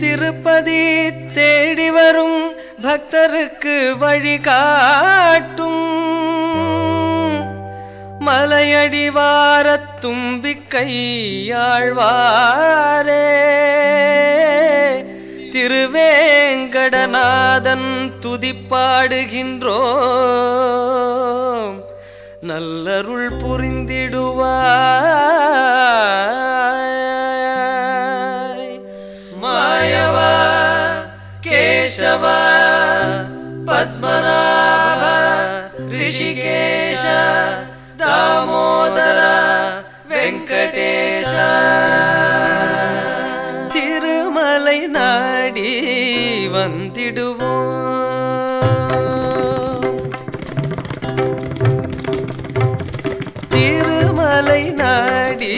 திருப்பதி தேடி வரும் பக்தருக்கு வழிகாட்டும் மலையடிவார தும்பிக்கையாழ்வாரே திருவேங்கடநாதன் துதிப்பாடுகின்றோம். நல்லருள் புரிந்திடுவார் கேசவ பத்மநாப ரிஷிகேஷ தாமோதர வெங்கடேஷ திருமலை நாடி வந்திடுவோம் திருமலை நாடி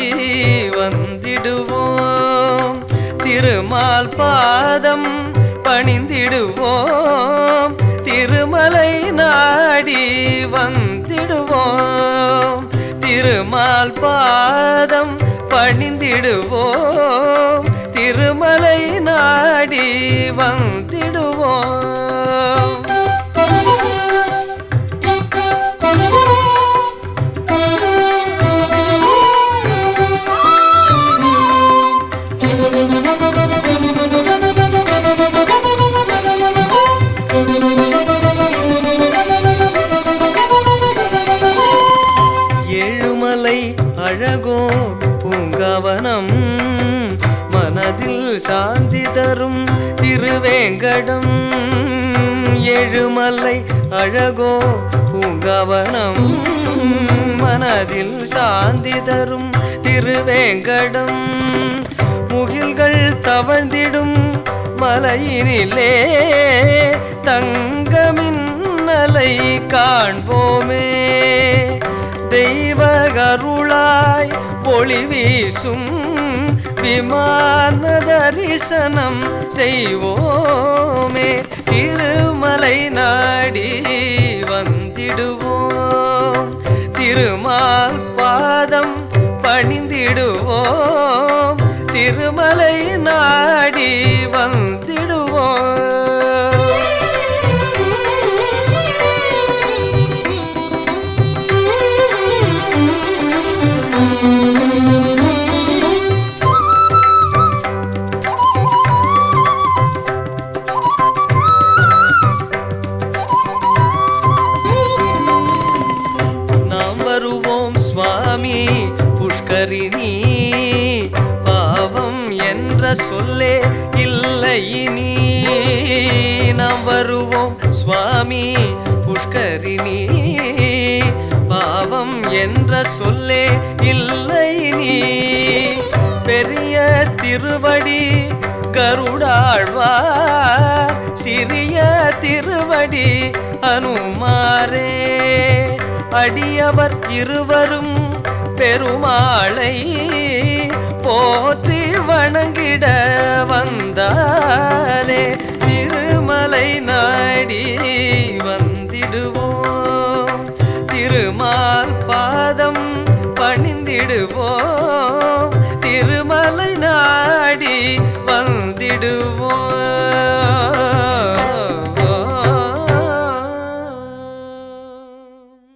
வந்திடுவோம் திருமால் பாதம் பணிந்திடுவோம் திருமலை நாடி வந்திடுவோம். திருமால் பாதம் பணிந்திடுவோம். திருமலை நாடி வந்திடுவோம். கவனம் மனதில் சாந்தி தரும் திருவேங்கடம். எழுமலை அழகோ பூங்கவனம் மனதில் சாந்தி தரும் திருவேங்கடம். முகில்கள் தவழ்ந்திடும் மலையினிலே ஒளி வீசும் விமான தரிசனம் செய்வோமே. திருமலை நாடி வந்திடுவோம். திருமால் பாதம் பணிந்திடுவோம். திருமலை நாடி வந்திடுவோம். சுவாமி புஷ்கரிணி பாவம் என்ற சொல்லே இல்லை இனி. நாம் வருவோம் சுவாமி புஷ்கரிணி பாவம் என்ற சொல்லே இல்லை நீ பெரிய திருவடி கருடாழ்வார் சிறிய திருவடி அனுமாரே அடியவர் இருவரும் பெருமாளை போற்றி வணங்கிட வந்தாலே திருமலை நாடி வந்திடுவோம். திருமால் பாதம் பணிந்திடுவோம். திருமலை நாடி வந்திடுவோம்.